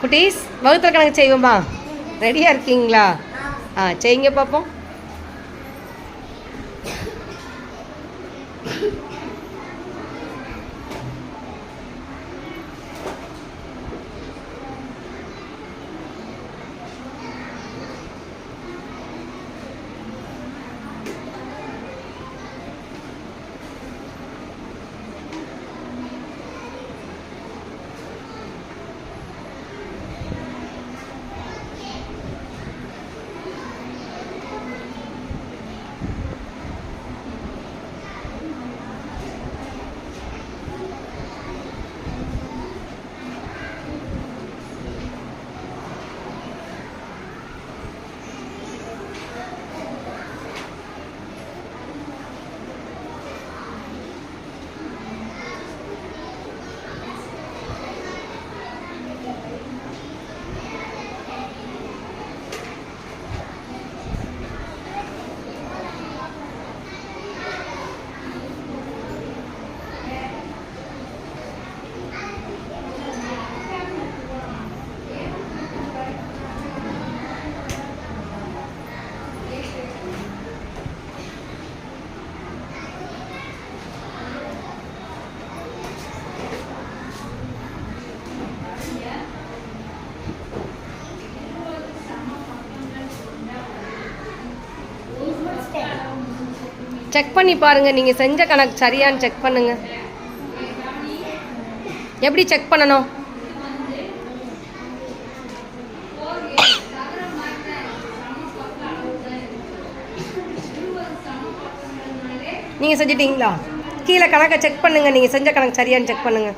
குட்டீஸ் வகுத்தல் கணக்கு செய்வோமா? ரெடியாக இருக்கீங்களா? ஆ செய்யுங்க பார்ப்போம் செக் பண்ணி பாருங்க. நீங்க செஞ்ச கணக்கு சரியான்னு செக் பண்ணுங்க. எப்படி செக் பண்ணணும்? நீங்க செஞ்சிட்டீங்களா? கீழே கணக்கை செக் பண்ணுங்க. நீங்க செஞ்ச கணக்கு சரியான்னு செக் பண்ணுங்க.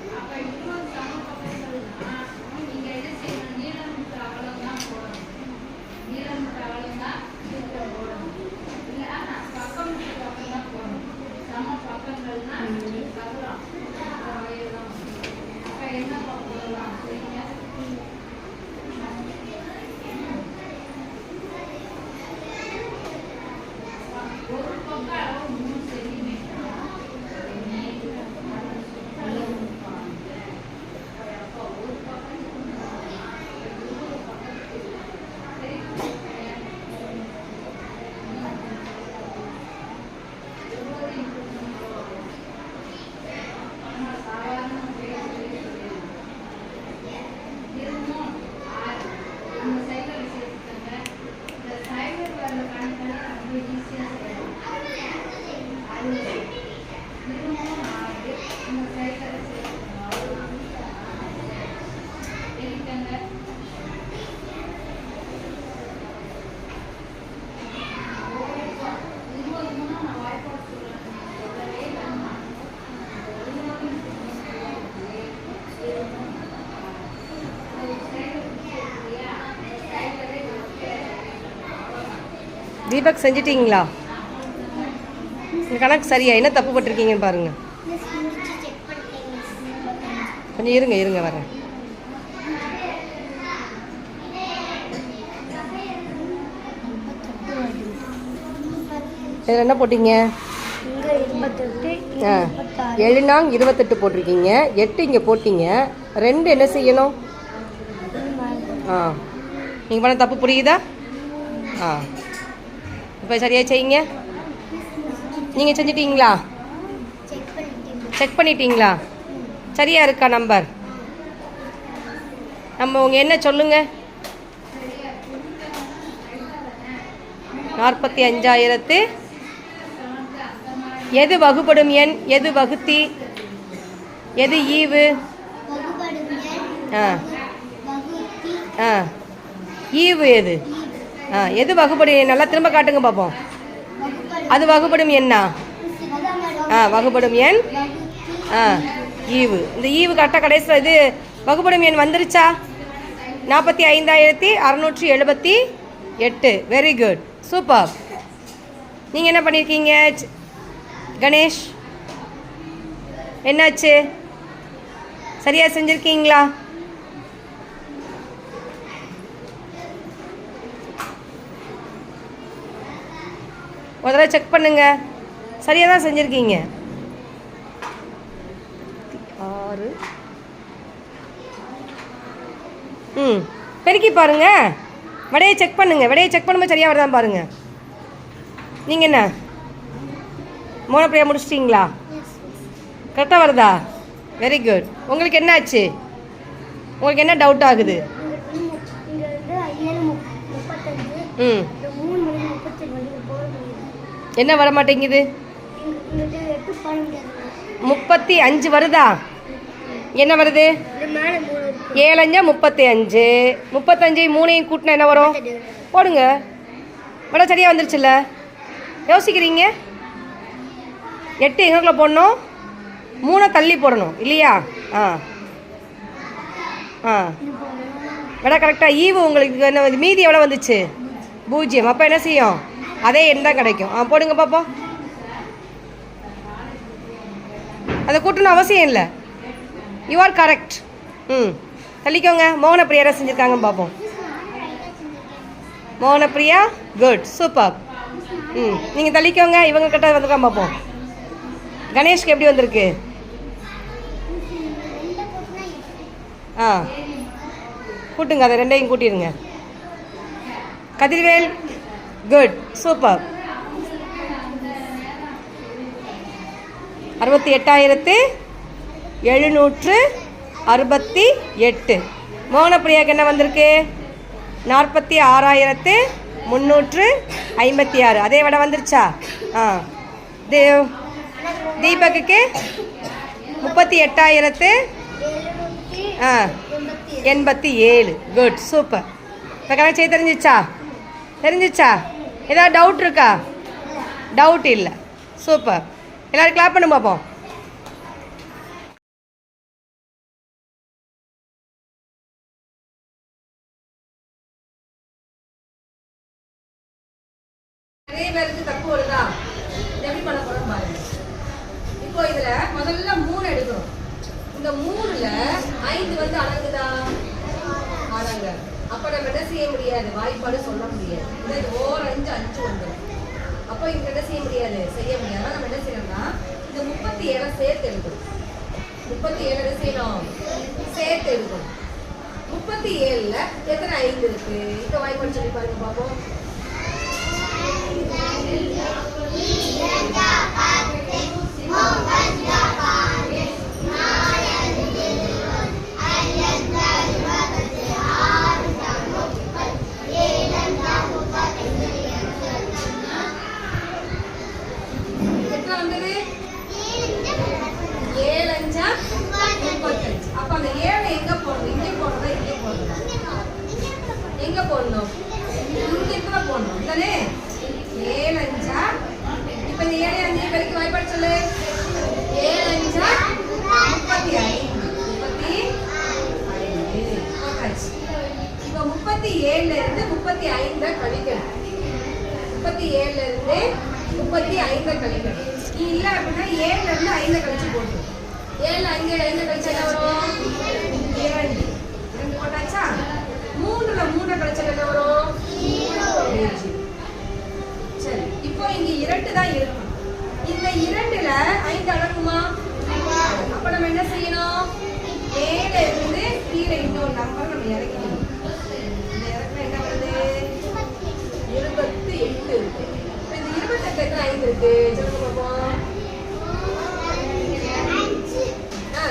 தீபக் செஞ்சிட்டீங்களா? கணக்கு சரியா? என்ன தப்பு பட்டிருக்கீங்கன்னு பாருங்க. கொஞ்சம் இருங்க இருங்க வரேன். இதில் என்ன போட்டீங்க? ஆ எழுநாங் இருபத்தெட்டு போட்டிருக்கீங்க. எட்டு இங்கே போட்டீங்க. ரெண்டு என்ன செய்யணும்? ஆ. நீங்கள் பண்ண தப்பு புரியுதா? ஆ. இப்போ சரியாக செய்யுங்க? நீங்கள் செஞ்சிட்டீங்களா? செக் பண்ணிட்டீங்க செக் பண்ணிட்டீங்களா? சரியா இருக்கா நம்பர்? நம்ம உங்க என்ன சொல்லுங்க? நாற்பத்தி அஞ்சாயிரத்து எது வகுப்படும் எண்? எது வகுத்தி? எது ஈவு? ஆ. ஆ. ஈவு எது? ஆ எது வகுப்படும் நல்லா திரும்ப காட்டுங்க பார்ப்போம் அது வகுப்படும் எண்ணா ஆ வகுப்படும் எண் ஆ ஈவு. இந்த ஈவு கரெக்டாக கடைசியில் இது வகுப்படும் எண் வந்துருச்சா? நாற்பத்தி ஐந்தாயிரத்தி அறநூற்றி எழுபத்தி எட்டு. வெரி குட் சூப்பர் நீங்கள் என்ன பண்ணியிருக்கீங்க கணேஷ்? என்னாச்சு? சரியாக செஞ்சுருக்கீங்களா? தடவை செக் பண்ணுங்க. சரியாக தான் செஞ்சுருக்கீங்க. ஆறு. ம் பெருக்கி பாருங்க. விடையை செக் பண்ணுங்க. விடையை செக் பண்ணும்போது சரியாக வருதான் பாருங்க. நீங்கள் என்ன? மோனப்பிரியா முடிச்சிட்டிங்களா? கரெக்டாக வருதா? வெரி குட் உங்களுக்கு என்ன ஆச்சு உங்களுக்கு என்ன டவுட் ஆகுது? ம் இந்த மூணு மணி முப்பத்தஞ்சு வந்து போட முடியாது என்ன வர மாட்டேங்குது? முப்பத்தி அஞ்சு வருதா? என்ன வருது? ஏழஞ்சா முப்பத்தி அஞ்சு. முப்பத்தஞ்சு மூணையும் கூட்டினா என்ன வரும்? போடுங்க. விட சரியாக வந்துருச்சுல்ல? யோசிக்கிறீங்க? எட்டு எங்களுக்குள்ள போடணும். மூணை தள்ளி போடணும் இல்லையா? ஆ. ஆ. விட கரெக்டாக ஈவு உங்களுக்கு என்ன மீதி எவ்வளோ வந்துச்சு? பூஜ்ஜியம். அப்போ என்ன செய்யும்? அதே எண் தான் கிடைக்கும். ஆ போடுங்க பாப்போம் அதை கூட்டணும் அவசியம் இல்லை. யூ ஆர் கரெக்ட் ம். தள்ளிக்கோங்க. மோகனப்பிரியா என்ன செஞ்சுருக்காங்கன்னு பார்ப்போம் மோகனப்பிரியா குட் சூப்பர் ம். நீங்கள் தள்ளிக்கோங்க. இவங்க கிட்ட வந்துருக்கான் பார்ப்போம் கணேஷ்க்கு எப்படி வந்திருக்கு? ஆ. கூட்டுங்க. அதை ரெண்டையும் கூட்டிடுங்க. கதிர்வேல் குட் சூப்பர் அறுபத்தி எட்டாயிரத்து எழுநூற்று அறுபத்தி எட்டு. மோகனப்பிரியாவுக்கு என்ன வந்திருக்கு? நாற்பத்தி ஆறாயிரத்து முந்நூற்று ஐம்பத்தி ஆறு. அதே விட வந்துருச்சா? ஆ. தேவ் தீபக்குக்கு முப்பத்தி எட்டாயிரத்து ஆ எண்பத்தி ஏழு. குட் சூப்பர் இப்போ கணக்கு செய்ய தெரிஞ்சிச்சா தெரிஞ்சிச்சா? ஏதாவது டவுட் இருக்கா? டவுட் இல்லை. சூப்பர் எல்லோரும் கிளாப் பண்ணு பார்ப்போம். நிறைய பேருக்கு தப்பு வருதா? இது எப்படி பண்ண போறோம் பாருங்க. இப்போ இதில் முதல்ல மூணு எடுக்கிறோம் இந்த மூணுல ஐந்து வந்து அடங்குதா? அடங்க. அப்ப நம்ம என்ன செய்ய முடியாது? வாய்ப்பாடு சொல்ல முடியாது. இந்த இது ஓர் அஞ்சு அஞ்சு வந்துடும் அப்போ இங்க என்ன செய்ய முடியாது? செய்ய முடியாது. நம்ம என்ன செய்யணும்னா இந்த முப்பத்தி ஏழை சேர்த்து எடுக்கணும் முப்பத்தி ஏழு என்ன செய்யணும்? சேர்த்து எடுக்கணும் முப்பத்தி ஏழுல எத்தனை ஐந்து இருக்கு? இந்த வாய்ப்பாடு சொல்லி பாருங்க பாப்போம். முப்பத்தி ஏழுல இருந்து முப்பத்தி ஐந்தை கழிக்கணும். நீ இல்ல அப்படின்னா ஏழுல இருந்து ஐந்தை கழிச்சு போட்டு. ஏழு ஐந்து ஐந்து கழிச்சு என்ன வரும்? இரண்டு இரண்டு போட்டாச்சா? மூணுல மூணு கழிச்சா என்ன வரும்? சரி இப்போ இங்க இரண்டு தான் இருக்கும் இந்த இரண்டுல ஐந்து அடங்குமா? அப்ப நம்ம என்ன செய்யணும்? மேல இருந்து கீழே இன்னொரு நம்பர் நம்ம இறக்கணும் இந்த இறக்குனா என்ன வருது இருபத்தி எட்டு இருக்கு இப்ப இந்த இருபத்தெட்டு இருக்கு. சொல்லுங்க பாப்போம் ஆ.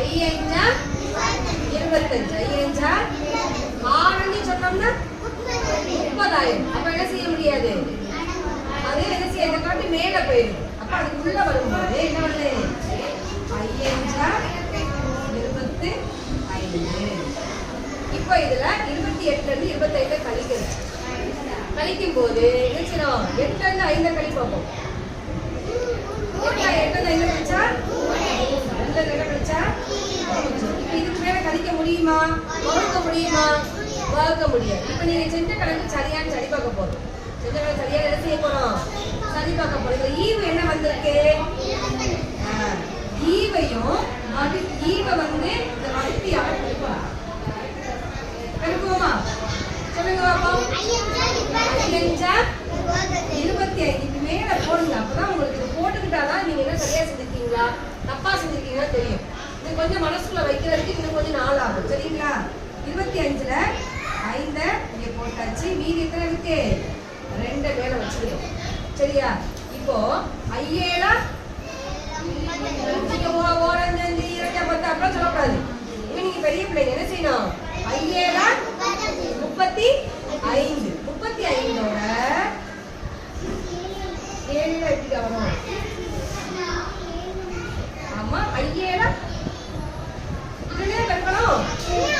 ஐயஞ்சா? இருபத்தஞ்சு. ஐயஞ்சா? ஆறுன்னு சொன்னோம்னா முப்பதாயிரம். அப்ப என்ன செய்ய முடியாது? அது என்ன செய்ய? இந்த காட்டி மேல போயிடும். அப்ப அதுக்குள்ள வரும்போது என்ன ஐ ஐயஞ்சா இருபத்து ஐந்து. இப்போ இதுல இருபத்தி எட்டுல இருந்து இருபத்தைந்து கழிக்கும் போது என்ன செய்யணும் எட்டுல இருந்து ஐந்த கழி பார்ப்போம் எட்டுல ஐந்து கழிச்சா ரெண்டுல என்ன கழிச்சா இதுக்கு மேல கழிக்க முடியுமா? வகுக்க முடியுமா? வகுக்க முடியாது. இப்போ நீங்க செஞ்ச கணக்கு சரியான்னு சரி பார்க்க போறோம். செஞ்ச கணக்கு சரியாக என்ன செய்ய போகிறோம் சரி பார்க்க போறோம். இதுல ஈவு என்ன வந்திருக்கு? ஆ, ஈவையும் அது ஈவை வந்து இந்த வகுத்தியால பெருக்கணும் பெருக்குவோமா சொல்லுங்க பாப்போம் இருபத்தி ஐந்து. இப்படி மேல போடுங்க. அப்பதான் உங்களுக்கு இது போட்டுக்கிட்டாதான் நீங்க என்ன சரியா செஞ்சிருக்கீங்களா? தப்பா செஞ்சிருக்கீங்களா தெரியும். இது கொஞ்சம் மனசுக்குள்ள வைக்கிறதுக்கு இன்னும் கொஞ்சம் நாள் ஆகும். சரிங்களா? இருபத்தி அஞ்சுல ஐந்த இங்க போட்டாச்சு. மீதி எத்தனை இருக்கு? ரெண்டு மேல வச்சுக்கிட்டோம் சரியா? இப்போ ஐயேழா? நீங்க ஓ- ஓரஞ்சு அஞ்சு இரண்டு பத்து அப்படிலாம் சொல்லக்கூடாது. இங்க நீங்க பெரிய பிள்ளைங்க என்ன செய்யணும்? ஐயேழா முப்பத்தி ஐந்து முப்பத்தி ஐந்தோட ஏழுல எப்படி வரும் ஆமா ஐயேழா இதுலயே கற்கணும்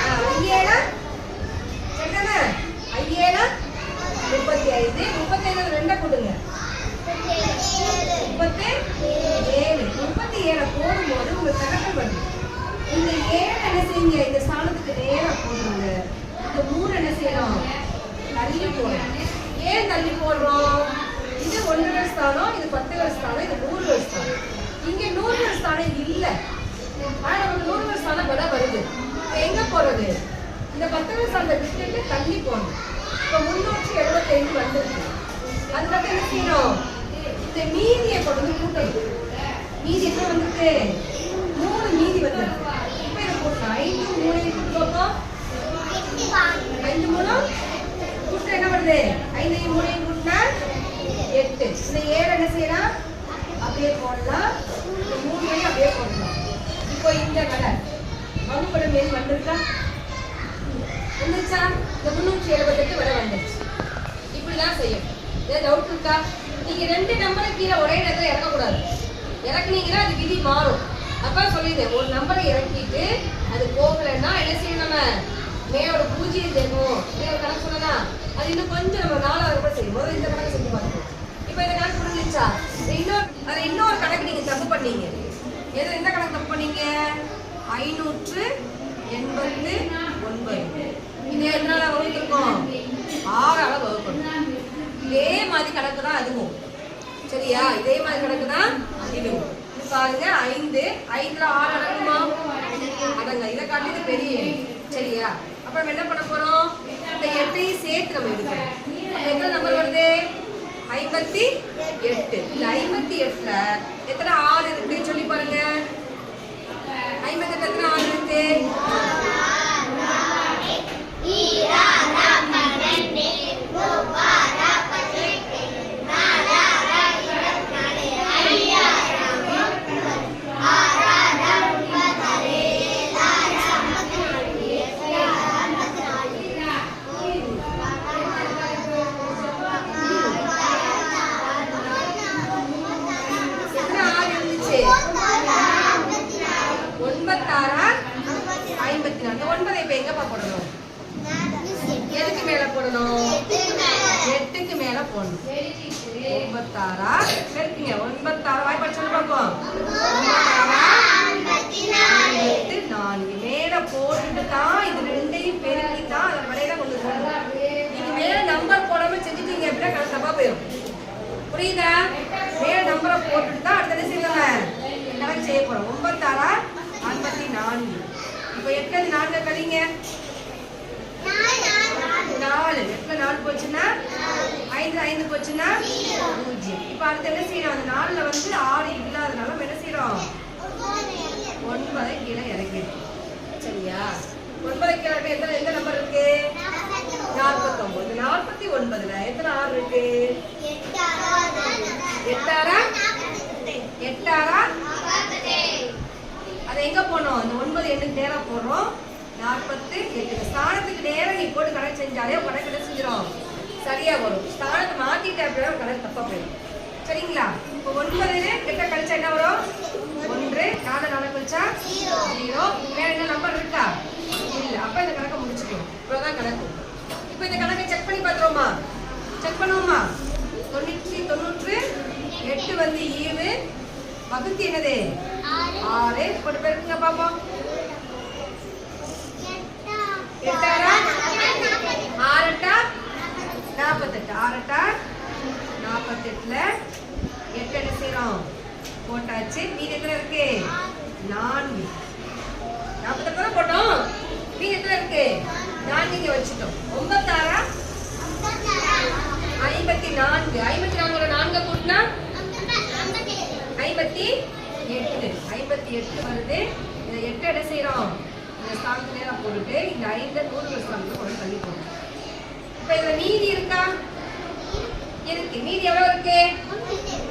ஆ, ஐயேழா சரிதானே ஐயேழா முப்பத்தி ஐந்து முப்பத்தி ஐந்து ரெண்டா கொடுங்க முப்பத்தி ஏழு முப்பத்தி ஏழை போடும்போது உங்க கணக்கு வருது இந்த நீங்க இந்த ஸ்தானத்துக்கு நேரம் போடுங்க. இந்த மூணு என்ன செய்யறோம் தள்ளி போடுறோம் ஏன் தள்ளி போடுறோம்? இது ஒன்று ஸ்தானம் இது பத்து ஸ்தானம் இது நூறு ஸ்தானம். இங்க நூறு ஸ்தானம் இல்ல. ஆனா நமக்கு நூறு ஸ்தானம் விட வருது. எங்க போறது? இந்த பத்து ஸ்தானத்தை விட்டுட்டு தள்ளி போகணும் இப்ப முன்னூற்றி எழுபத்தைந்து வந்துருக்கு. மட்டும் என்ன செய்யணும்? இந்த மீதியை கொண்டு வந்து கூட்டணும். மீதி என்ன வந்துருக்கு? மூணு மீதி வந்துருக்கு. ஐந்து மூணு கூட்டு பார்ப்போம் ஐந்து மூணு கூட்டு என்ன வருது ஐந்தையும் மூணையும் கூட்டினா எட்டு. இந்த ஏழு என்ன செய்யலாம்? அப்படியே போடலாம். இந்த மூணையும் அப்படியே போடலாம். இப்போ இந்த கடை வகுப்படம் மேல் வந்திருக்கா? வந்துச்சா இந்த முன்னூற்றி எழுபத்தெட்டு வரை வந்துருச்சு. இப்படிதான் செய்யும் ஏதாவது டவுட் இருக்கா? நீங்கள் ரெண்டு நம்பரை கீழே ஒரே நேரத்தில் இறக்கக்கூடாது. இறக்குனீங்கன்னா அது விதி மாறும். அப்ப சொல்லிடுறேன் ஒரு நம்பரை இறக்கிட்டு அது போகலைன்னா என்ன செய்யணும் நம்ம? மேயோட பூஜ்ஜியம் சேர்க்கணும் ஒரு கணக்கு சொல்லலாம் அது இன்னும் கொஞ்சம் நம்ம நாலாவது கூட செய்யும் முதல்ல இந்த கணக்கு செஞ்சு பார்க்கணும் இப்போ இந்த கணக்கு புரிஞ்சிச்சா இன்னொரு அது இன்னொரு கணக்கு நீங்கள் தப்பு பண்ணீங்க. எது எந்த கணக்கு தப்பு பண்ணீங்க? ஐநூற்று எண்பத்து ஒன்பது. இது எதனால வகுத்திருக்கோம்? ஆறால வகுக்கணும். இதே மாதிரி கணக்கு தான் அதுவும். சரியா? இதே மாதிரி கணக்கு தான் அதுவும். பாருங்க ஐந்து. ஐந்துல ஆறு அடங்குமா? அடங்க இதை காட்டி இது பெரிய சரியா? அப்ப நம்ம என்ன பண்ண போறோம்? இந்த எட்டையும் சேர்த்து நம்ம எடுக்கணும் எத்தனை நம்பர் வருது? ஐம்பத்தி எட்டு. இந்த ஐம்பத்தி எட்டுல எத்தனை ஆறு இருக்கு? சொல்லி பாருங்க. ஐம்பத்தி எட்டு எத்தனை ஆறு இருக்கு எத்தனை ஆறு இருந்துச்சு ஒன்பத்தாறா ஐம்பத்தி நாலு ஒன்பதை இப்ப எங்கப்பா போடணும் எதுக்கு மேல போடணும் எட்டுக்கு மேல போடணும் ஒன்பத்தாறா பெருக்குங்க ஒன்பத்தாறு வாய் படிச்சு பார்ப்போம் ஒன்பத்தாறா ஐம்பத்து நான்கு மேல போட்டுட்டு தான் இது ரெண்டையும் பெருக்கி தான் அதை வரையில கொண்டு வரணும் நீங்க மேல நம்பர் போடாம செஞ்சுட்டீங்க அப்படின்னா கணக்கு தப்பா போயிடும் புரியுதா? மேல் நம்பரை போட்டுட்டு தான் அடுத்த செய்யல கணக்கு செய்ய போறோம். ஒன்பத்தாறா? ஐம்பத்தி நான்கு. இப்போ எட்டு நான்கு கழிங்க? நாலு. எட்டுல நாலு போச்சுன்னா? ஐந்து ஐந்து போச்சுன்னா பூஜ்ஜியம். இப்போ அடுத்து என்ன செய்யறோம் அந்த நாலுல வந்து ஆறு இல்லாதனால நம்ம என்ன செய்யறோம்? ஒன்பதை கீழே இறக்கிடும் சரியா ஒன்பதை கீழே இறக்கி எத்தனை எந்த நம்பர் இருக்கு நாற்பத்தொன்பது நாற்பத்தி ஒன்பதுல எத்தனை ஆறு இருக்கு எட்டாரா எட்டாரா அதை எங்க போனோம் இந்த நேரம் போடுறோம் நாற்பத்து எட்டு. ஸ்தானத்துக்கு நேரம் நீ போட்டு கணக்கு செஞ்சாலே கணக்கு என்ன செஞ்சிடும் சரியா வரும். ஸ்தானத்தை மாத்திட்ட அப்படின்னா கணக்கு தப்பா போயிடும். சரிங்களா? இப்போ ஒன்பது எட்ட கழிச்சா என்ன வரும்? ஒன்று. நாலு நாலு கழிச்சா ஜீரோ. வேற என்ன நம்பர் இருக்கா? இல்ல. அப்ப இந்த கணக்கை முடிச்சுக்கணும். இவ்வளவுதான் கணக்கு. இப்போ இந்த கணக்கை செக் பண்ணி பார்த்துருவோமா? செக் பண்ணுவோமா? தொண்ணூற்றி தொண்ணூற்று எட்டு வந்து ஈவு. வகுத்தி என்னது? ஆறு. ஒரு பேருக்குங்க பாப்போம். எட்டாரா ஆறட்டா? நாற்பத்தெட்டு. ஆறட்டா? நாற்பத்தெட்டுல எட்டு என்ன செய்யறோம்? போட்டாச்சு. மீதி எத்தனை இருக்கு? நான்கு. நாற்பத்தெட்டு தான் போட்டோம்? மீதி எத்தனை இருக்கு? நான்கு இங்க வச்சுட்டோம். ஒன்பத்தாறா? ஐம்பத்தி நான்கு. ஐம்பத்தி நான்குல நான்கு கூட்டினா? ஐம்பத்தி எட்டு. ஐம்பத்தி எட்டு வருது. இதை எட்டு என்ன செய்யறோம்? இந்த ஸ்தானத்து நான் போட்டுட்டு இந்த ஐந்து நூறு ஸ்தானத்தில் கொண்டு தள்ளி போடணும் இப்போ இதில் மீதி இருக்கா? இருக்கு. மீதி எவ்வளோ இருக்கு?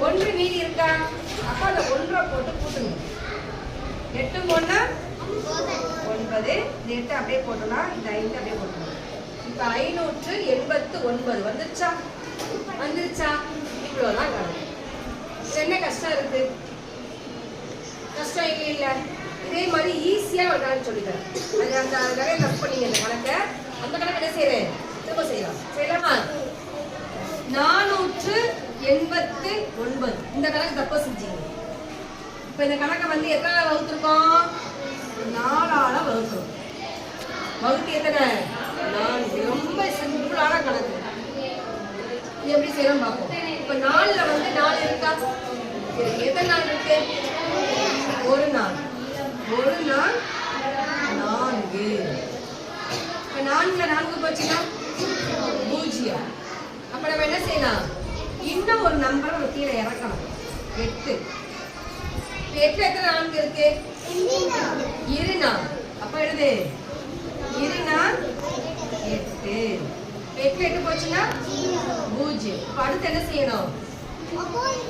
ஒன்று மீதி இருக்கா? அப்போ அந்த ஒன்றை போட்டு கூட்டுங்க. எட்டு ஒன்று ஒன்பது. இந்த எட்டு அப்படியே போட்டோம்னா இந்த ஐந்து அப்படியே போட்டோம் இப்போ ஐநூற்று எண்பத்து ஒன்பது. வந்துருச்சா? வந்துருச்சா? இவ்வளோதான் கணக்கு என்ன கஷ்டம் இருக்கு? கஷ்டம் இல்லை இல்லை? இதே மாதிரி ஈஸியாக ஒரு கணக்கு சொல்லித்தரேன். அது அந்த நிறைய தப்பு பண்ணீங்க இந்த கணக்கை. அந்த கணக்கு என்ன செய்யறேன் திரும்ப செய்யலாம். செய்யலாமா? நானூற்று எண்பத்து ஒன்பது. இந்த கணக்கு தப்ப செஞ்சீங்க. இப்போ இந்த கணக்கை வந்து எத்தனை வகுத்துருக்கோம்? நாலால வகுக்கிறோம். வகுத்து எத்தனை? நான்கு ரொம்ப சிம்பிளான கணக்கு. இது எப்படி செய்யலாம் பார்ப்போம். இப்போ நாலில் வந்து நாலு இருக்கா? எத்தனை நாள் இருக்கு ஒரு நாள் ஒரு நாள் நான்கு இப்போ நான்குல நான்கு போச்சுன்னா பூஜ்ஜியம் அப்போ இன்னும் ஒரு நம்பரை ஒரு கீழே இறக்கணும். எட்டு. எட்டு எத்தனை நான்கு இருக்கு? இரு நாள் அப்ப எழுது. இரு நாள் எட்டு. எட்டு போச்சுன்னா? பூஜ்ஜியம். அடுத்து என்ன செய்யணும்?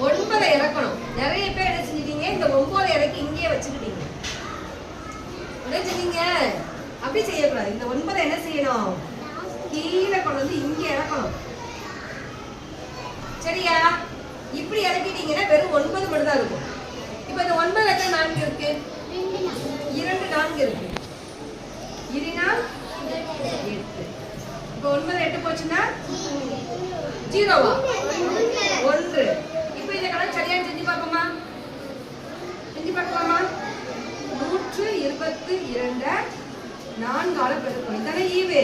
ஒன்பதை இறக்கணும். நிறைய பேர் என்ன செஞ்சிட்டீங்க? இந்த ஒன்பதை இறக்கி இங்கேயே வச்சுக்கிட்டீங்க. என்ன செஞ்சீங்க? அப்படி செய்யக்கூடாது. இந்த ஒன்பதை என்ன செய்யணும்? கீழே கொண்டு வந்து இங்கே இறக்கணும். சரியா? இப்படி இறக்கிட்டீங்கன்னா வெறும் ஒன்பது மட்டும் தான் இருக்கும். இப்போ இந்த ஒன்பது எத்தனை நான்கு இருக்கு? இரண்டு நான்கு இருக்கு. இருனா? எட்டு. இப்போ ஒன்பது எட்டு போச்சுன்னா? ஜீரோவா? ஒன்று. இப்போ இந்த கணக்கு சரியா செஞ்சு பார்ப்போமா? செஞ்சு பார்க்கலாமா? நூற்று இருபத்து இரண்டு நான்கால பெருக்கணும் இதானே ஈவே.